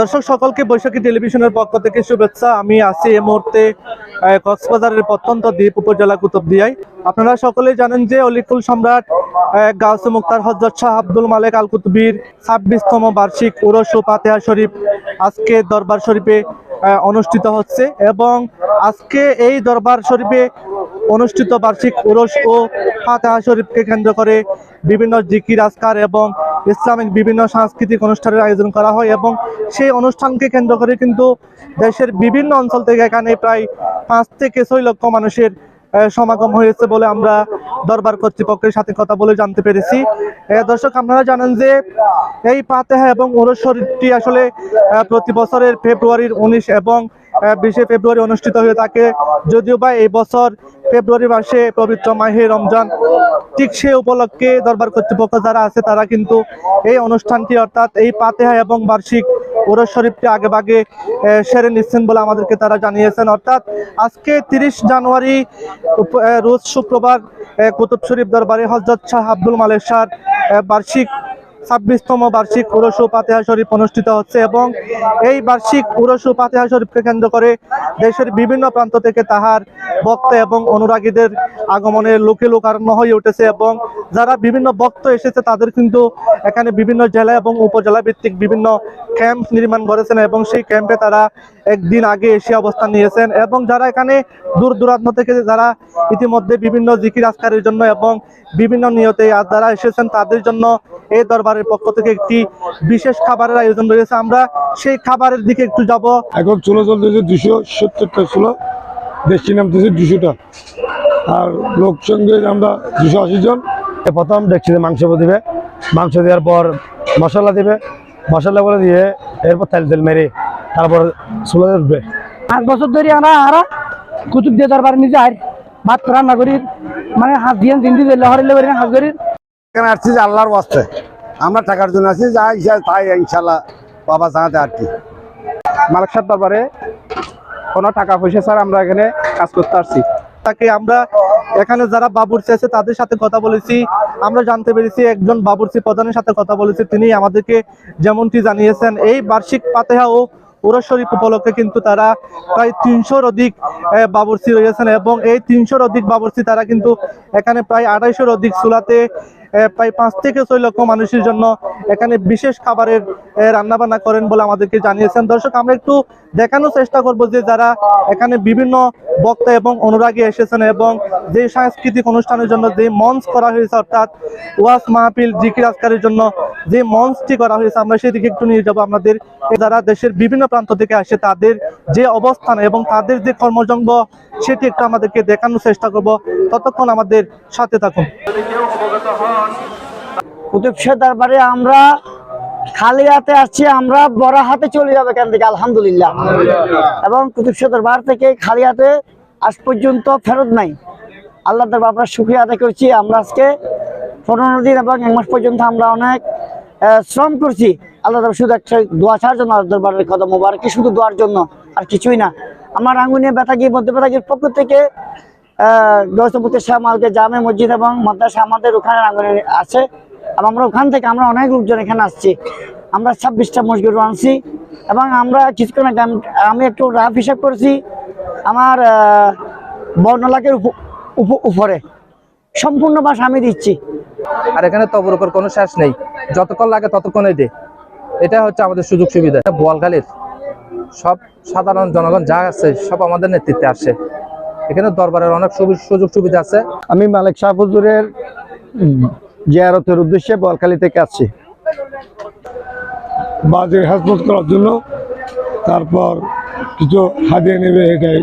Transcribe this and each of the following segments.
দর্শক, সকলকে বৈশাখী টেলিভিশনের পক্ষ থেকে শুভেচ্ছা। আমি আছি এই মুহূর্তে কক্সবাজারের প্রত্যন্ত দ্বীপ উপজেলা কুতুবদিয়ায়। আপনারা সকলেই জানেন যে অলিকুল সম্রাট গাউসে মুক্তার হজরত শাহ আব্দুল মালেক আল কুতুবির ছাব্বিশতম বার্ষিক উরস ও পাতেহা শরীফ আজকে দরবার শরীফে অনুষ্ঠিত হচ্ছে এবং আজকে এই দরবার শরীফে অনুষ্ঠিত বার্ষিক উরস ও ফাতেহা শরীফকে কেন্দ্র করে বিভিন্ন জিকির, আজকার এবং ইসলামিক বিভিন্ন সাংস্কৃতিক অনুষ্ঠানের আয়োজন করা হয় এবং সেই অনুষ্ঠানকে কেন্দ্র করে কিন্তু দেশের বিভিন্ন অঞ্চল থেকে এখানে প্রায় পাঁচ থেকে ছয় লক্ষ মানুষের সমাগম হয়েছে বলে আমরা দরবার কর্তৃপক্ষের সাথে কথা বলে জানতে পেরেছি। দর্শক, আপনারা জানেন যে এই পাতেহা এবং ওরস শরীফটি আসলে প্রতি বছরের ফেব্রুয়ারির উনিশ এবং বিশে ফেব্রুয়ারি অনুষ্ঠিত হয়ে থাকে। যদিও বা এই বছর ফেব্রুয়ারি মাসে পবিত্র মাহে রমজান, ঠিক সে উপলক্ষে দরবার কর্তৃপক্ষ যারা আছে, তারা কিন্তু এই অনুষ্ঠানটি, অর্থাৎ এই পাতেহা এবং বার্ষিক ওরস শরীফটি আগে ভাগে সেরে নিচ্ছেন বলে আমাদেরকে তারা জানিয়েছেন। অর্থাৎ আজকে তিরিশ জানুয়ারি রোজ শুক্রবার কুতুব শরীফ দরবারে হজরত শাহ আব্দুল মালেক শাহ বার্ষিক ছাব্বিশতম বার্ষিক উরস ও পাতেহা শরীফ অনুষ্ঠিত হচ্ছে এবং এই বার্ষিক উরস ও পাতেহা শরীফকে কেন্দ্র করে দেশের বিভিন্ন প্রান্ত থেকে তাহার বক্তা এবং অনুরাগীদের আগমনে লোকে লোকারণ্য হয়ে উঠেছে এবং যারা বিভিন্ন বক্ত এসেছে তাদের কিন্তু এখানে বিভিন্ন জেলা এবং উপজেলা ভিত্তিক বিভিন্ন ক্যাম্প নির্মাণ করেছেন এবং সেই ক্যাম্পে তারা একদিন আগে এসে অবস্থান নিয়েছেন এবং যারা এখানে দূর দূরান্ত থেকে যারা ইতিমধ্যে বিভিন্ন জিকির আজকারের জন্য এবং বিভিন্ন নিয়তে যারা এসেছেন তাদের জন্য এই দরবারের পক্ষ থেকে একটি বিশেষ খাবারের আয়োজন রয়েছে। আমরা সেই খাবারের দিকে একটু যাব। এখন চুলো চলতেছে দুশো সত্তরটা চুলো দেশি নামতেছে দুশোটা। আর লোক সঙ্গে আমরা দুশো আশি জন। প্রথম দেখছি মাংস দিবে মাংস দেওয়ার পর মশলা দিবে। মশলা করে দিয়ে এরপর তেল তেল মেরে তারপর চুলা উঠবে পাঁচ বছর ধরে আমরা আরা কুতুব দিয়ে দরবার নিজে আর ভাত রান্না করি মানে হাত দিয়ে জিন্দি দিলে হরিলে করি হাত করি এখানে আসছি যে আল্লাহর ওয়াস্তে। আমরা টাকার জন্য আসছি যা ইচ্ছা তাই ইনশাল্লাহ বাবা জানাতে আর কি মালিক সাহেব দরবারে কোনো টাকা পয়সা ছাড়া আমরা এখানে কাজ করতে আসছি। তাকে আমরা এখানে যারা বাবুর্চি আছে তাদের সাথে কথা বলেছি আমরা জানতে পেরেছি একজন বাবুর্চি প্রধানের সাথে কথা বলেছি তিনি আমাদেরকে যেমনটি জানিয়েছেন এই বার্ষিক পাতেহা ও উরস শরীফ উপলক্ষে কিন্তু তারা প্রায় তিনশোর অধিক আহ, বাবুর্চি রয়েছেন এবং এই তিনশোর অধিক বাবুর্চি তারা কিন্তু এখানে প্রায় আড়াইশোর অধিক চুলাতে প্রায় পাঁচ থেকে ছয় লক্ষ মানুষের জন্য এখানে বিশেষ খাবারের রান্না বান্না করেন বলে আমাদেরকে জানিয়েছেন। দর্শক আমরা একটু দেখানোর চেষ্টা করব যে যারা এখানে বিভিন্ন বক্তা এবং অনুরাগী এসেছেন এবং যে সাংস্কৃতিক অনুষ্ঠানের জন্য যে মঞ্চ করা হয়েছে অর্থাৎ ওয়াস মাহফিল জিকির আজকারের জন্য যে মঞ্চটি করা হয়েছে আমরা সেদিকে একটু নিয়ে যাব। আপনাদের যারা দেশের বিভিন্ন প্রান্ত থেকে আসে তাদের যে অবস্থান এবং তাদের যে কর্মজঙ্গ সেটি একটু আমাদেরকে দেখানোর চেষ্টা করব। ততক্ষণ আমাদের সাথে থাকুন। কুতুব দরবারে আমরা খালি হাতে আসছি আমরা বড় হাতে চলে যাবে এখান থেকে আলহামদুলিল্লাহ। এবং কুতুব দরবার থেকে খালি হাতে আজ পর্যন্ত ফেরত নাই। আল্লাহ দরবার আমরা সুখী আদায় করছি। আমরা আজকে পনেরো দিন এবং এক মাস পর্যন্ত আমরা অনেক শ্রম করছি। আল্লাহ শুধু একটা দোয়া ছাড়ার জন্য আল্লাহ দরবারের কথা মোবারক শুধু দোয়ার জন্য, আর কিছুই না। আমার রাঙ্গুনিয়া বেতাগি মধ্য বেতাগির পক্ষ থেকে গৌতমপুর শাহ মালকে জামে মসজিদ এবং মাদ্রাসা আমাদের ওখানে রাঙ্গুনি আছে। এবং আমরা ওখান থেকে আমরা অনেক লোকজন এখানে আসছি। আমরা ছাব্বিশটা মসজিদ আনছি এবং আমরা কিছুক্ষণ আমি- একটু রাফ হিসাব করেছি। আমার বর্ণলাকের উপ- উপ- উপরে। সম্পূর্ণ বাস আমি দিচ্ছি। আর এখানে তবর উপর কোনো শেষ নেই। যতক্ষণ লাগে ততক্ষণই দে। এটা হচ্ছে আমাদের সুযোগ সুবিধা। বোয়ালখালীর সব সাধারণ জনগণ যা আছে সব আমাদের নেতৃত্বে আসে এখানে দরবারের অনেক সুবি- সুযোগ সুবিধা আছে। আমি মালিক শাহ হুজুরের জিয়ারতের উদ্দেশ্যে বলখালি থেকে আসছি। বাজের হেজমত করার জন্য তারপর কিছু হাতিয়ে নেবে এটাই।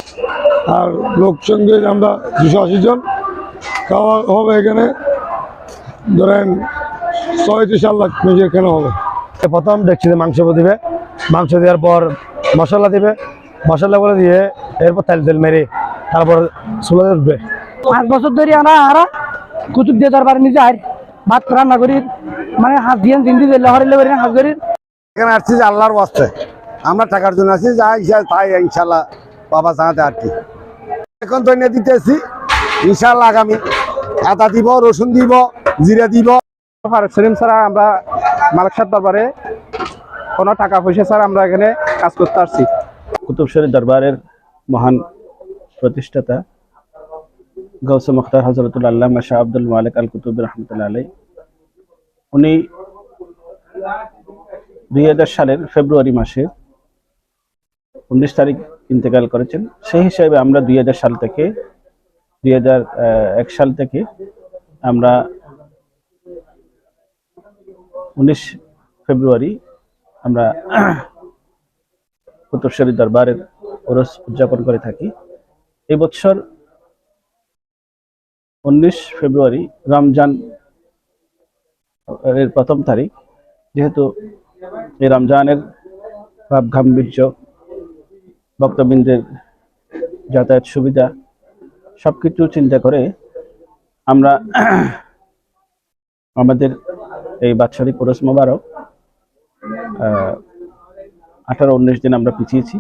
আর লোক সঙ্গে আমরা দুশো আশি জন। খাওয়া হবে এখানে। ধরেন ছয় থেকে সাত লাখ মেজে এখানে হবে। প্রথম দেখছি মাংস দিবে মাংস দেওয়ার পর মশলা দিবে। মশলা করে দিয়ে এরপর তেল তেল মেরে তারপর চুলা উঠবে। পাঁচ বছর ধরে আমরা আরা কুতুব দিয়ে তারপরে নিজে আর ভাত রান্না করি মানে হাত দিয়ে জিন্দি দিলে হরিলে করি হাত করি। এখানে আসছি যে আল্লাহর ওয়াস্তে। আমরা টাকার জন্য আসছি যা তাই ইনশাল্লাহ বাবা জানাতে আর কি। এখন তো এনে দিতেছি। ইনশাল্লাহ আগামী আদা দিব রসুন দিব জিরা দিব। ফারুক সেলিম ছাড়া আমরা মালিক সাহেব দরবারে কোনো টাকা পয়সা ছাড়া আমরা এখানে কাজ করতে আসছি। কুতুবশরী দরবারের মহান প্রতিষ্ঠাতা গৌসে মুখতার হজরতুল আল্লামা শাহ আব্দুল মালিক আল কুতুব রহমতুল্লাহ আলাই উনি দুই হাজার সালের ফেব্রুয়ারি মাসে উনিশ তারিখ ইন্তেকাল করেছেন। সেই হিসাবে আমরা দুই হাজার সাল থেকে দুই এক সাল থেকে আমরা উনিশ ফেব্রুয়ারি আমরা কুতুবশরী দরবারের ওরস উদযাপন করে থাকি। এই বছর উনিশ ফেব্রুয়ারি রমজান এর প্রথম তারিখ, যেহেতু এই রমজানের ভাব গাম্ভীর্য ভক্তবৃন্দের যাতায়াত সুবিধা সবকিছু চিন্তা করে আমরা আমাদের এই বাৎসরিক পরশ মোবারক আঠারো উনিশ দিন আমরা পিছিয়েছি।